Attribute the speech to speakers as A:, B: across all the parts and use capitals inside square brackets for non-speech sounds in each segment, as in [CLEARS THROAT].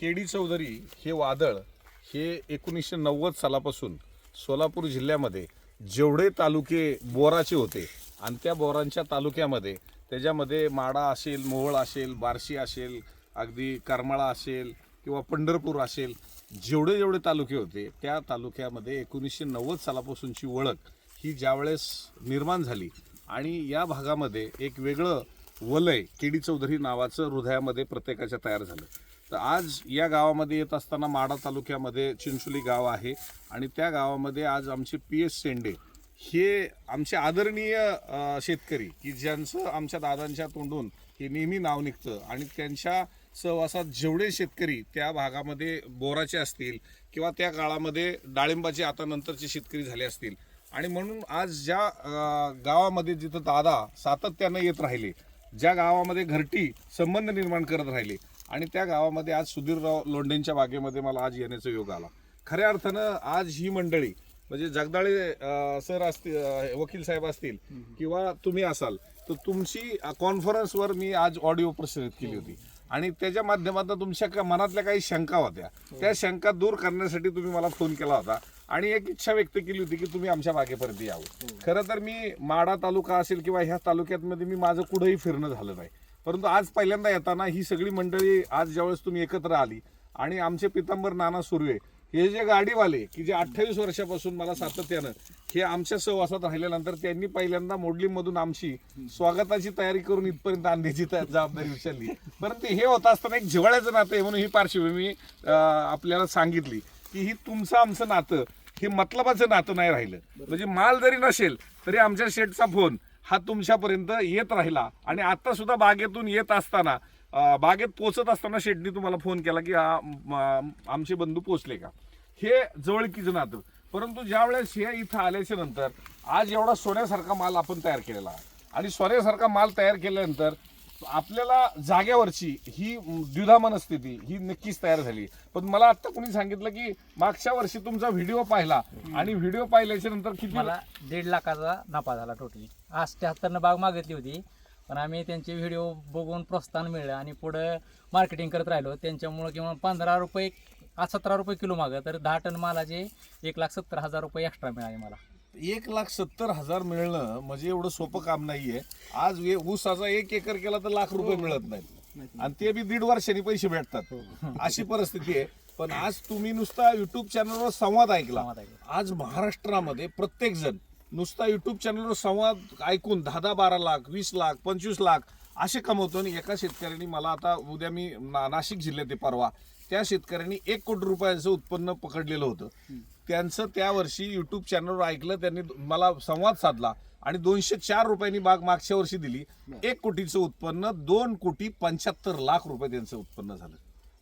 A: KD Chaudhari हे वादळ हे एकोणीसशे नव्वद सालापासून सोलापूर जिल्ह्यामध्ये जेवढे तालुके बोराचे होते आणि त्या बोरांच्या तालुक्यामध्ये त्याच्यामध्ये माडा असेल मोहोळ असेल बार्शी असेल अगदी करमाळा असेल किंवा पंढरपूर असेल जेवढे जेवढे तालुके होते त्या तालुक्यामध्ये एकोणीसशे नव्वद सालापासूनची ओळख ही ज्यावेळेस निर्माण झाली आणि या भागामध्ये एक वेगळं वलय केडी चौधरी नावाचं हृदयामध्ये प्रत्येकाच्या तयार झालं. तर आज या गावामध्ये येत असताना माडा तालुक्यामध्ये चिंचोली गाव आहे आणि त्या गावामध्ये आज आमचे पी एस शेंडे हे आमचे आदरणीय शेतकरी की ज्यांचं आमच्या दादांच्या तोंडून हे नेहमी नाव निघतं आणि त्यांच्या सहवासात जेवढे शेतकरी त्या भागामध्ये बोराचे असतील किंवा त्या काळामध्ये डाळिंबाचे आता नंतरचे शेतकरी झाले असतील. आणि म्हणून आज ज्या गावामध्ये जिथं दादा सातत्यानं येत राहिले ज्या गावामध्ये घरटी संबंध निर्माण करत राहिले आणि त्या गावामध्ये आज सुधीरराव लोंढेंच्या बागेमध्ये मला आज येण्याचा योग आला. खऱ्या अर्थानं आज ही मंडळी म्हणजे जगदाळे सर असतील वकील साहेब असतील किंवा तुम्ही असाल तर तुमची कॉन्फरन्सवर मी आज ऑडिओ प्रसारित केली होती. आणि त्याच्या माध्यमातून तुमच्या का- मनातल्या काही शंका होत्या. त्या शंका दूर करण्यासाठी तुम्ही मला फोन केला होता आणि एक इच्छा व्यक्त केली होती की तुम्ही आमच्या बागेपर्यंत यावं. खरं तर मी माडा तालुका असेल किंवा ह्या तालुक्यामध्ये मी माझं कुठंही फिरणं झालं नाही. परंतु आज पहिल्यांदा येताना ही सगळी मंडळी आज ज्यावेळेस तुम्ही एकत्र आली आणि आमचे पितांबर नाना सुर्वे हे जे गाडीवाले की जे अठ्ठावीस वर्षापासून मला सातत्यानं हे आमच्या सहवासात राहिल्यानंतर त्यांनी पहिल्यांदा मोडलीमधून आमची स्वागताची तयारी करून इथपर्यंत आणण्याची जबाबदारी उचलली. परंतु हे होत असताना एक जिव्हाळ्याचं नातं आहे म्हणून ही पार्श्वभूमी आपल्याला सांगितली की ही तुमचं आमचं नातं हे मतलबाचं नातं नाही राहिलं. म्हणजे माल जरी नसेल तरी आमच्या शेठचा फोन हा तुमच्यापर्यंत येत राहिला. आणि आता सुद्धा बागेतून येत असताना बागेत पोचत असताना शेडनी तुम्हाला फोन केला की आमचे बंधू पोचले का? हे जवळकीचं नातं. परंतु ज्यावेळेस हे इथं आल्याच्यानंतर आज एवढा सोन्यासारखा माल आपण तयार केलेला आहे. आणि सोन्यासारखा माल तयार केल्यानंतर आपल्याला जाग्यावरची ही द्विधा मनस्थिती ही नक्कीच तयार झाली. पण मला आता कोणी सांगितलं की मागच्या वर्षी तुमचा व्हिडिओ पाहिला आणि व्हिडिओ पाहिल्याच्या नंतर किती
B: मला दीड लाखाचा नफा झाला टोटली आज त्याहत्तरनं बाग मागितली होती पण आम्ही त्यांचे व्हिडिओ बघून प्रोत्साहन मिळलं आणि पुढं मार्केटिंग करत राहिलो. त्यांच्यामुळं किंवा पंधरा रुपये आज सतरा रुपये किलो मागं तर दहा टन मालाचे एक लाख सत्तर हजार रुपये एक्स्ट्रा मिळाले मला.
A: एक लाख सत्तर हजार मिळणं म्हणजे एवढं सोपं काम नाहीये. आज हे ऊसाचा एक एकर केला तर लाख रुपये मिळत नाहीत. आणि ते बी दीड वर्षांनी पैसे भेटतात. [LAUGHS] अशी परिस्थिती आहे. पण आज तुम्ही नुसता युट्यूब चॅनलवर संवाद ऐकला. आज महाराष्ट्रामध्ये प्रत्येक जण नुसता युट्यूब चॅनलवर संवाद ऐकून दहा दहा बारा लाख वीस लाख पंचवीस लाख असे कमवतो आणि एका शेतकऱ्यांनी मला आता उद्या मी नाशिक जिल्ह्यात परवा. त्या शेतकऱ्यांनी एक कोटी रुपयाचं उत्पन्न पकडलेलं होतं. त्यांचं त्या वर्षी युट्यूब चॅनलवर ऐकलं त्यांनी मला संवाद साधला आणि दोनशे चार रुपयांनी बाग मागच्या वर्षी दिली. एक कोटीचं उत्पन्न दोन कोटी पंच्याहत्तर लाख रुपये त्यांचं उत्पन्न झालं.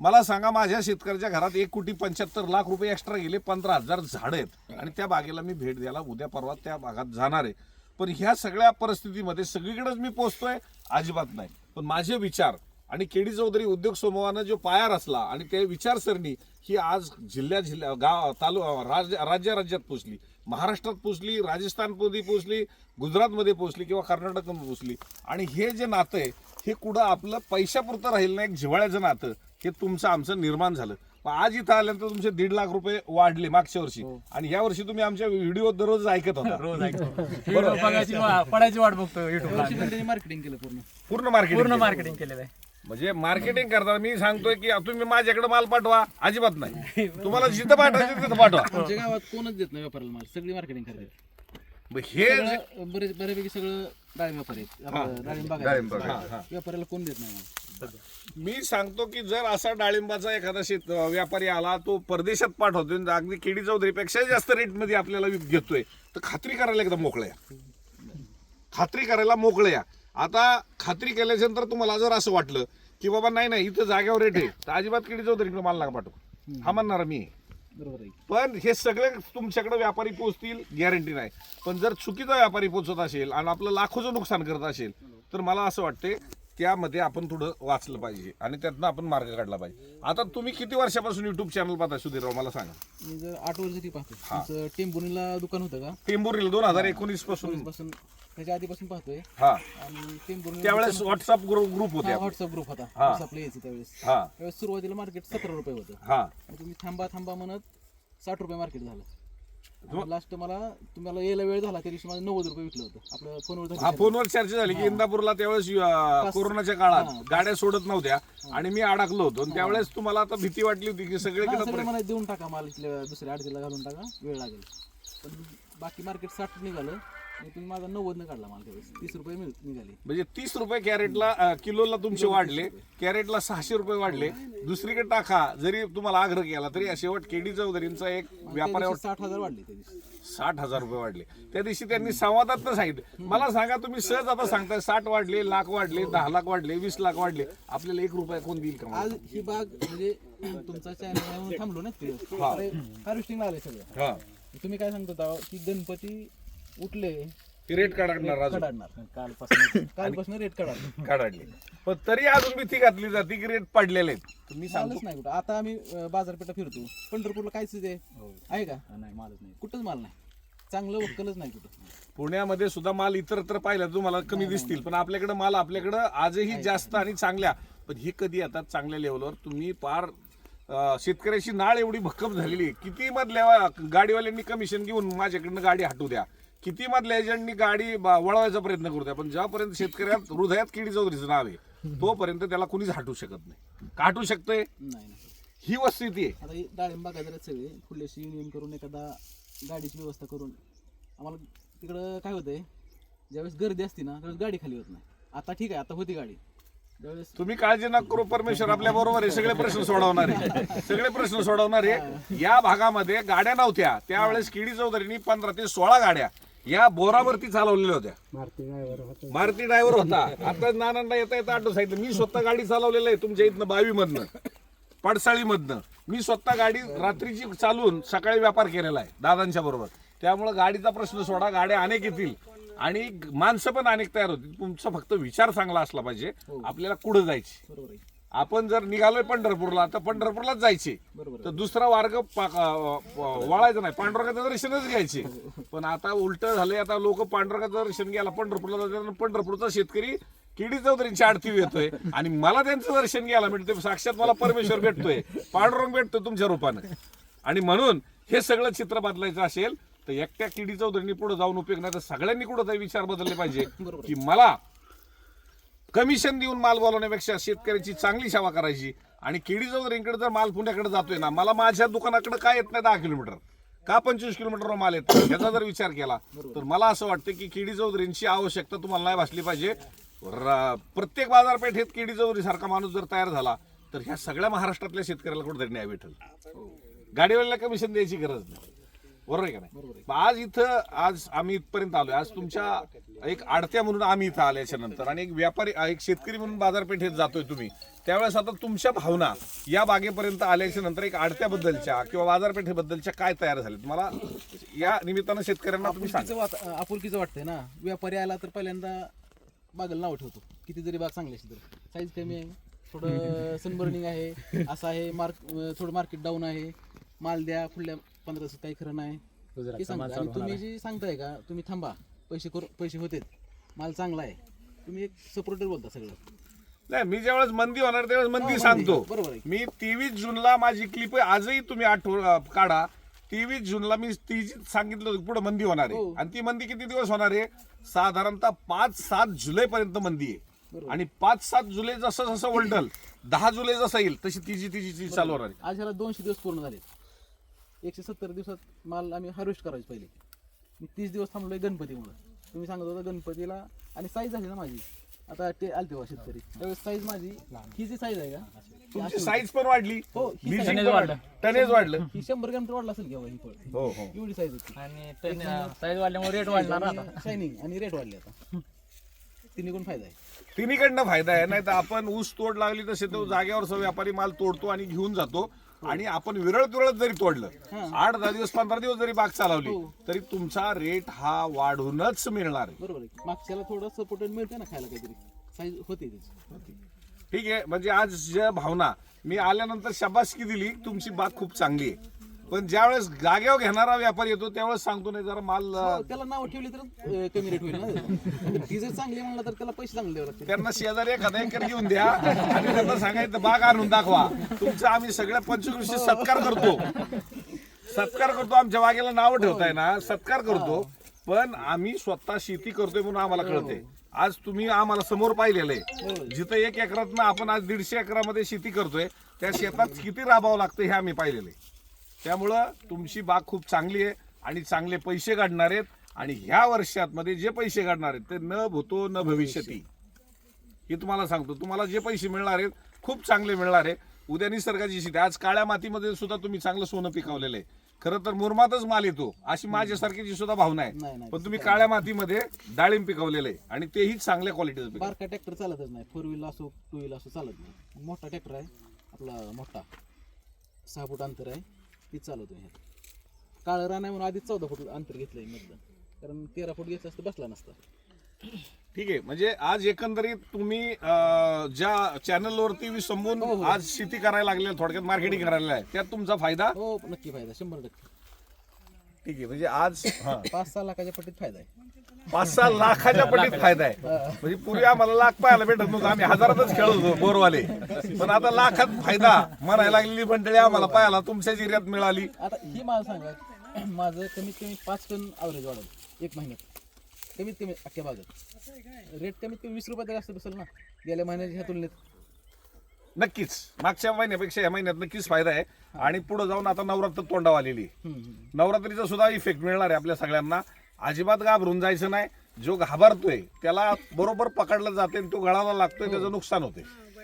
A: मला सांगा माझ्या शेतकऱ्याच्या घरात एक कोटी पंच्याहत्तर लाख रुपये एक्स्ट्रा गेले पंधरा हजार झाडं आहेत. आणि त्या बागेला मी भेट द्यायला उद्या परवा त्या भागात जाणार आहे. पण ह्या सगळ्या परिस्थितीमध्ये सगळीकडेच मी पोहोचतोय अजिबात नाही. पण माझे विचार आणि केडी चौधरी उद्योग समूहानं जो पाया रचला आणि ते विचारसरणी ही आज जिल्ह्या जिल्ह्या गाव तालु राज्य राज्या राज्यात पोचली महाराष्ट्रात पोचली राजस्थानमध्ये पोचली गुजरातमध्ये पोचली किंवा कर्नाटकमध्ये पोचली आणि हे जे नातं आहे हे कुठं आपलं पैशापुरतं राहिलं नाही एक जिव्हाळ्याचं नातं. हे तुमचं आमचं निर्माण झालं. आज इथं आल्यानंतर तुमचे दीड लाख रुपये वाढले मागच्या वर्षी. आणि या वर्षी तुम्ही आमच्या व्हिडिओ दररोज ऐकत होता. [LAUGHS]
B: रोज ऐकतो [LAUGHS] व्हिडिओ बघायची वा- पडायची वाट बघतो
C: मार्केटिंग केलं पूर्ण.
A: पूर्ण मार्केट
B: पूर्ण मार्केटिंग केलेलं आहे.
A: म्हणजे मार्केटिंग करताना मी सांगतोय की तुम्ही माझ्याकडे माल पाठवा अजिबात नाही. तुम्हाला जिथं पाठवायचं तिथं पाठवा.
C: आमच्या गावात कोणच देत नाही व्यापाराला माल सगळी मार्केटिंग करतात.
A: मग हे जे-
C: सगळं बरेच बऱ्यापैकी सगळं डाळिंब व्यापारी आहेत. आपलं डाळिंब बागायत.
A: डाळिंब बागायत, हा, हा.
C: व्यापाऱ्याला कोण देत नाही माल?
A: मी सांगतो की जर असा डाळिंबाचा एखादा शेत व्यापारी आला तो परदेशात पाठवतोय आणि अगदी केडी चौधरीपेक्षा जास्त रेटमध्ये आपल्याला विक- घेतोय तर खात्री करायला एकदा मोकळ्या खात्री करायला मोकळ्या आता खात्री केल्याच्यानंतर तुम्हाला जर असं वाटलं की बाबा नाही नाही इथं जाग्यावर रेट आहे तर अजिबात केडी चौधरीकडे माल नका पाठवू. हा म्हणणार मी.
C: बरोबर आहे.
A: पण हे सगळे तुमच्याकडे व्यापारी पोहोचतील गॅरंटी नाही. पण जर चुकीचा व्यापारी पोहोचत असेल आणि आपलं लाखोचं नुकसान करत असेल तर मला असं वाटते त्यामध्ये आपण थोडं वाचलं पाहिजे आणि त्यातनं आपण मार्ग काढला पाहिजे. आता तुम्ही किती वर्षापासून युट्यूब चॅनल पाहता सुधीरराव? मला सांगा.
C: मी जर आठ वर्ष ती पाहतो टेंबुनीला दुकान होतं का?
A: टेंबुरील दोन हजार एकोणीसपासून. पासून
C: त्याच्या आधीपासून पाहतोय.
A: हा.
C: आणि टेंबुर्णी
A: त्यावेळेस व्हॉट्सअप ग्रुप होते आपले.
C: व्हॉट्सअप ग्रुप होता. व्हॉट्सअपला यायचं त्यावेळेस.
A: हा.
C: त्यावेळेस सुरुवातीला मार्केट सतरा रुपये होतं.
A: हा.
C: तुम्ही थांबा थांबा म्हणत साठ रुपये मार्केट झालं. लास्ट मला तुम्हाला यायला वेळ झाला त्या दिवशी मला नव्वद रुपये विकलं होतं. आपलं फोनवर
A: हा
C: झालं
A: फोनवर चर्चा झाली की इंदापूरला त्यावेळेस अं, कोरोनाच्या काळात गाड्या सोडत नव्हत्या आणि मी अडकलो होतो. आणि त्यावेळेस तुम्हाला आता भीती वाटली होती की सगळीकडे
C: सगळे मला देऊन टाका माल इथल्या दुसऱ्या अडचणीला घालून टाका वेळ लागेल. पण बाकी मार्केट साठ निघालं. तुम्ही माझा नव्वदनं काढला माल त्यावेळेस. तीस रुपये मिळ- निघाले.
A: म्हणजे तीस रुपये कॅरेटला अं, किलोला तुमचे वाढले. कॅरेटला सहाशे रुपये वाढले. दुसरीकडे टाका. जरी तुम्हाला आग्रह केला तरी शेवट केडी चौधरींचा एक
C: त्या
A: व्यापाऱ्यावर
C: दिवशी साठ हजार वाढले त्या दिवशी.
A: साठ हजार रुपये वाढले. त्या दिवशी त्यांनी संवादात सांगितलं. मला सांगा तुम्ही सहज आता सांगताय साठ वाढले लाख वाढले दहा लाख वाढले वीस लाख वाढले. आपल्याला एक रुपया कोण देईल का मला?
C: आज ही बाग म्हणजे तुमचा चॅनल थांबलो ना हार्वेस्टिंग आले सगळं.
A: हा.
C: तुम्ही काय सांगत होता? की गणपती उठले
A: ती रेट काढणार
C: कडाडणार
B: कालपासून [LAUGHS]
C: कालपासून रेट कडाडणार
A: काढली पण तरी अजून भीती घातली जाते की रेट पडलेले आहेत. तुम्ही सांगतो.
C: मालच नाही कुठं. आता आम्ही अं, बाजारपेठा फिरतो. पंढरपूरला कायच ते आहे? का?
B: नाही मालच नाही.
C: कुठंच माल नाही. चांगलं वक्कलच नाही कुठं.
A: पुण्यामध्ये सुद्धा माल इतरत्र पाहिला तुम्हाला कमी दिसतील. पण आपल्याकडे माल आपल्याकडे आजही जास्त आणि चांगल्या. पण हे कधी येतात चांगल्या लेवलवर तुम्ही पार अं, शेतकऱ्याची नाळ एवढी भक्कम झालेली आहे. किती मधल्या गाडीवाल्यांनी कमिशन घेऊन माझ्याकडनं गाडी हटू द्या? किती मधल्या एजंटनी गाडी ब- वळवायचा प्रयत्न करू द्या पण ज्यापर्यंत शेतकऱ्यात हृदयात किडी चौधरीचं नाव आहे तोपर्यंत त्याला कुणीच हटू शकत नाही. का हटू शकतंय?
C: नाही नाही.
A: ही वस्तुस्थिती आहे.
C: आता हे डाळिंब आहेत सगळे फुलेशी युनियन करून एखादा गाडीची व्यवस्था करून आम्हाला तिकडं काय होतंय ज्यावेळेस गर्दी असते ना त्यावेळेस गाडी खाली होत नाही. आता ठीक आहे आता होती गाडी. ज्यावेळेस
A: तुम्ही काळजी नका करू परमेश्वर आपल्या बरोबर आहे सगळे प्रश्न सोडवणार आहे. सगळे प्रश्न सोडवणार आहे. या भागामध्ये गाड्या नव्हत्या त्यावेळेस किडी चौधरीनी पंधरा ते सोळा गाड्या या बोरावरती चालवलेल्या होत्या. मारुती ड्रायव्हर होता. आता नानांना येता येता आठवत सांगितलं मी स्वतः गाडी चालवलेलं आहे तुमच्या इथनं बावी मधनं पडसाळी मधनं मी स्वतः गाडी रात्रीची चालवून सकाळी व्यापार केलेला आहे दादांच्या बरोबर. त्यामुळे गाडीचा प्रश्न सोडा गाड्या अनेक येतील आणि माणसं पण अनेक तयार होतील. तुमचा फक्त विचार चांगला असला पाहिजे आपल्याला कुठं जायची? आपण जर निघालोय पंढरपूरला तर पंढरपूरलाच जायचे. तर दुसरा मार्ग वळायचा नाही. पांडुरंगाचं दर्शनच घ्यायचे. [LAUGHS] पण आता उलट झालंय आता लोक पांडुरंगाचं दर्शन घ्यायला पंढरपूरला जातात पंढरपूरचा शेतकरी किडी चौधरींची आडती येतोय. आणि मला त्यांचं दर्शन घ्यायला मिळते साक्षात मला परमेश्वर भेटतोय. पांडुरंग भेटतोय तुमच्या रूपानं. आणि म्हणून हे सगळं चित्र बदलायचं असेल तर एकट्या किडी चौधरींनी पुढे जाऊन उपयोग नाही तर सगळ्यांनी कुठं विचार बदलले पाहिजे. [LAUGHS] की मला कमिशन देऊन माल बोलवण्यापेक्षा शेतकऱ्याची चांगली सेवा करायची. आणि केडी रिंकडे जर माल पुण्याकडे जातोय ना मला माझ्या दुकानाकडे काय येत नाही दहा किलोमीटर? का पंचवीस किलोमीटर माल येत याचा जर विचार केला तर मला असं वाटतं की केडी चौधरींची आवश्यकता तुम्हाला नाही भासली पाहिजे. प्रत्येक बाजारपेठेत केडी चौधरी सारखा माणूस जर तयार झाला तर ह्या सगळ्या महाराष्ट्रातल्या शेतकऱ्याला कुठेतरी न्याय भेटेल. गाडीवाल्याला कमिशन द्यायची गरज नाही. बरोबर आहे का नाही? मग आज इथं आज आम्ही इथपर्यंत आलोय. आज तुमच्या एक आडत्या म्हणून आम्ही इथं आल्याच्यानंतर आणि एक व्यापारी एक शेतकरी म्हणून बाजारपेठेत जातोय तुम्ही. त्यावेळेस आता तुमच्या भावना या बागेपर्यंत आल्याच्यानंतर एक आडत्याबद्दलच्या किंवा बाजारपेठेबद्दलच्या काय तयार झाल्यात मला या निमित्तानं शेतकऱ्यांना तुम्ही सांगा.
C: आपुलकीचं वाट आपुलकीचं वाटतंय ना. व्यापारी आला तर पहिल्यांदा बागेला नाव ठेवतो. किती जरी बाग चांगली असेल तर. साईज कमी आहे. थोडं [LAUGHS] सनबर्निंग आहे. असं आहे. मार्क थोडं मार्केट डाऊन आहे. माल द्या पुढल्या पंधरा दिवसात काही खरं नाही. हे आणि तुम्ही जी सांगताय का तुम्ही थांबा. पैसे करू पैसे होतेत. माल चांगला आहे. तुम्ही एक सपोर्टर बोलता सगळं.
A: नाही मी ज्यावेळेस मंदी होणार त्यावेळेस मंदी सांगतो.
C: बरोबर आहे.
A: मी तेवीस जूनला माझी क्लिप आजही तुम्ही आठव काढा. तेवीस जूनला मी ती सांगितलं होतं पुढे मंदी होणार आहे.
C: हो.
A: आणि ती मंदी किती दिवस होणार आहे? साधारणतः पाच सात जुलै पर्यंत मंदी आहे. आणि पाच सात जुलै जसं जसं वलटल दहा जुलै जसं येईल तशी तिची तिची ती चालू होणार आहे.
C: आज ह्याला दोनशे दिवस पूर्ण झाले एकशे सत्तर दिवसात माल आम्ही हार्वेस्ट करायचो पहिले. मी तीस दिवस थांबलोय गणपतीमुळे. तुम्ही सांगत होता गणपतीला आणि साईज झाली ना माझी. आता ते आलते बा शेतकरी. त्यावेळेस साईज माझी ही जी साईज आहे का
A: तुमची साईज पण वाढली.
C: हो, ही
B: size वाढलं.
A: टनेज वाढलं.
C: ही शंभर ग्रॅम तर वाढला असेल घ्यावा ही फळ
A: हो हो.
C: एवढी साईज होती.
B: आणि साईज वाढल्यामुळे रेट वाढणार आता.
C: शायनिंग आणि रेट वाढले आता. तिन्ही गुण फायदा आहे.
A: तिन्हीकडनं फायदा आहे. नाही तर आपण ऊस तोड लागली तसे तो जागेवर सो व्यापारी माल तोडतो आणि घेऊन जातो. आणि आपण विरळ विरळत जरी तोडलं आठ दहा दिवस पंधरा दिवस जरी बाग चालवली
C: हो.
A: तरी तुमचा रेट हा वाढूनच मिळणार आहे.
C: बरोबर आहे. मागच्याला थोडं सपोर्ट मिळते ना खायला काहीतरी. साईज होते त्याची
A: ठीक आहे. म्हणजे आज ज्या भावना मी आल्यानंतर शाबासकी दिली. तुमची बाग खूप चांगली आहे. पण ज्यावेळेस जागेवर घेणारा व्यापारी येतो त्यावेळेस सांगतो नाही जरा माल अं,
C: हो, त्याला नाव ठेवली तर अं, कमी रेट होईल ना. ती जर चांगली म्हणलं तर त्याला पैसे चांगले द्यावे लागतील.
A: त्यांना शेजारी एखादा एकर घेऊन द्या आणि त्यांना सांगायचं बाग आणून दाखवा. तुमचा आम्ही सगळ्या पंचकृषी सत्कार करतो. सत्कार करतो आमच्या बागेला नाव ठेवताय ना सत्कार करतो. पण आम्ही स्वतः शेती करतोय म्हणून आम्हाला कळते आज तुम्ही आम्हाला समोर पाहिलेलं आहे. जिथं एक एकरात आपण आज दीडशे एकरामध्ये शेती करतोय त्या शेतात किती राबावं लागतं हे आम्ही पाहिलेलं आहे. त्यामुळं तुमची बाग खूप चांगली आहे आणि चांगले पैसे काढणार आहेत. आणि ह्या वर्षात मध्ये जे पैसे काढणार आहेत ते न भूतो न भविष्यती. हे तुम्हाला सांगतो. तुम्हाला जे पैसे मिळणार आहेत खूप चांगले मिळणार आहे. उद्या निसर्गाची शेती आज काळ्या मातीमध्ये सुद्धा तुम्ही चांगलं सोनं पिकवलेलं आहे. खरं तर मुरमातच माल येतो अशी माझ्यासारखीची सुद्धा भावना आहे. पण तुम्ही काळ्या मातीमध्ये डाळिंब पिकवलेलं आहे आणि तेही चांगल्या क्वालिटीचं
C: बारका ट्रॅक्टर चालतच नाही. फोर व्हील असो टू व्हील असो चालत नाही. मोठा ट्रॅक्टर आहे. आपला मोठा. सहा फूट अंतर आहे. तीच चालवतो ह्यात काळं रान आहे म्हणून आधीच चौदा फूट अंतर घेतलंय मधलं. कारण तेरा फूट घेतलं असतं बसला नसता.
A: ठीक आहे म्हणजे आज एकंदरीत तुम्ही अं, ज्या चॅनलवरती संबून आज शेती करायला लागले थोडक्यात मार्केटिंग करायला आहे त्यात तुमचा फायदा?
C: हो नक्की फायदा शंभर टक्के.
A: ठीक आहे म्हणजे आज हा.
C: पाच सहा लाखाच्या पट्टीत फायदा आहे.
A: पाच सहा लाखाच्या पटीत फायदा आहे. म्हणजे पूर्वी आम्हाला लाख पाहायला भेटत नव्हतं. आम्ही हजारातच खेळत होतो बोरवाले. पण आता लाखात फायदा म्हणायला लागलेली मंडळी आम्हाला पाहायला तुमच्या जिऱ्यात मिळाली.
C: आता ही मला सांगा. [CLEARS THROAT] माझं कमीत कमी पाच टन ॲव्हरेज वाढेल एक महिन्यात. कमीत कमी अख्ख्या बागेत रेट कमीत कमी वीस रुपये तरी असतं बसेल ना गेल्या महिन्याच्या ह्या तुलनेत.
A: नक्कीच. मागच्या महिन्यापेक्षा या महिन्यात नक्कीच फायदा आहे. आणि पुढे जाऊन आता नवरात्र तोंडावर आलेली आहे. नवरात्रीचा सुद्धा इफेक्ट मिळणार आहे आपल्या सगळ्यांना. अजिबात घाबरून जायचं नाही. जो घाबरतोय त्याला बरोबर पकडलं जाते आणि तो गळाला लागतोय त्याचं नुकसान होते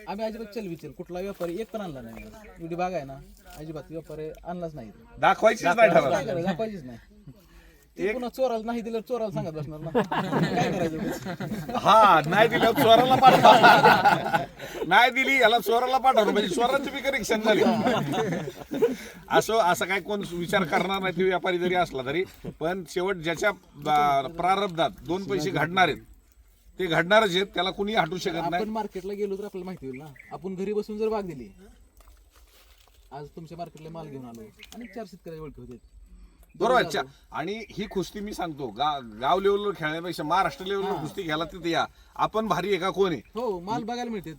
C: आम्ही अजिबात चल विचल कुठला व्यापारी एक पण आणला नाही. एवढी बाग आहे ना अजिबात व्यापारी आणलाच नाही.
A: दाखवायचीच नाही ठरवलं.
C: दाखवायचीच नाही. ते पुन्हा चोराला नाही दिलं चोराला सांगत बसणार ना. काय करायचं
A: हा नाही दिलं चोराला पाठवा. नाही दिली याला चोराला पाठवलं म्हणजे चोरांची बी कनेक्शन झाली. असं असं काय कोण विचार करणार नाही ते व्यापारी जरी असला तरी. पण शेवट ज्याच्या बा- प्रारब्धात दोन पैसे घडणार आहेत ते घडणारच आहेत. त्याला कुणी हटू शकत नाही.
C: आपण मार्केटला गेलो तर आपल्याला माहिती होईल ना. आपण घरी बसून जर बाग दिली आज तुमच्या मार्केटला माल घेऊन आलो आणि चार शेतकरी ओळखी होते.
A: बरोबर. अच्छा. आणि ही कुस्ती मी सांगतो गा- गाव लेवलवर खेळण्यापेक्षा महाराष्ट्र लेवलवर कुस्ती घ्यायला तिथे या. आपण भारी आहे का? कोण आहे?
C: हो माल बघायला मिळते.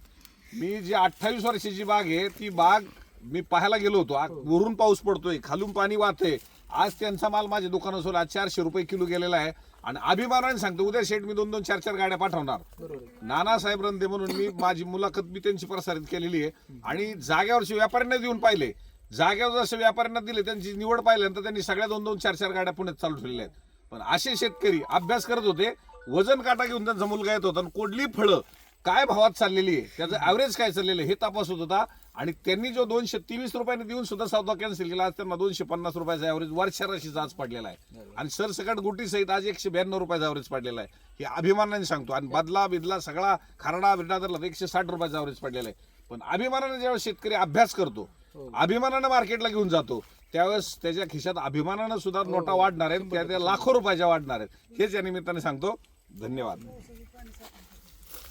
A: मी जी अठ्ठावीस वर्षाची बाग आहे ती बाग मी पाहायला गेलो होतो. आ- वरून पाऊस पडतोय खालून पाणी वाहतंय. आज त्यांचा माल माझ्या दुकानासोबत आज चारशे रुपये किलो गेलेला आहे. आणि अभिमानाने सांगतो उद्या शेट मी दोन दोन चार चार गाड्या पाठवणार.
C: बरोबर.
A: नानासाहेब रंदे म्हणून मी माझी मुलाखत मी त्यांची प्रसारित केलेली आहे. आणि जाग्यावरचे व्यापाऱ्यांना देऊन पाहिले. जाग्यावर जसे व्यापाऱ्यांना दिले त्यांची निवड पाहिल्यानंतर त्यांनी सगळ्या दोन दोन चार चार गाड्या पुण्यात चालू ठेवलेल्या आहेत. पण असे शेतकरी अभ्यास करत होते वजन काटा घेऊन त्यांचा मुलगा येत होता आणि कोडली फळं काय भावात चाललेली आहे त्याचं ॲव्हरेज काय चाललेलं आहे हे तपासत होता. आणि त्यांनी जो दोनशे तेवीस रुपयाने देऊन सुद्धा सौदा कॅन्सल केला आज त्यांना दोनशे पन्नास रुपयाचा ॲव्हरेज वर्षा राशीचा आज पडलेला आहे. आणि सरसकट गुटी सहित आज एकशे ब्याण्णव रुपयाचा ॲव्हरेज पडलेला आहे. हे अभिमानाने सांगतो. आणि बदला बिदला सगळा खरडा बिरडा तर एकशे साठ रुपयाचा ॲव्हरेज पडलेला आहे. पण अभिमानाने जेव्हा शेतकरी अभ्यास करतो अभिमानाने मार्केटला घेऊन जातो. त्यावेळेस त्याच्या खिशात अभिमानानं सुद्धा नोटा वाढणार आहेत. त्या त्या लाखो रुपयाच्या वाढणार आहेत. हेच या निमित्ताने सांगतो. धन्यवाद.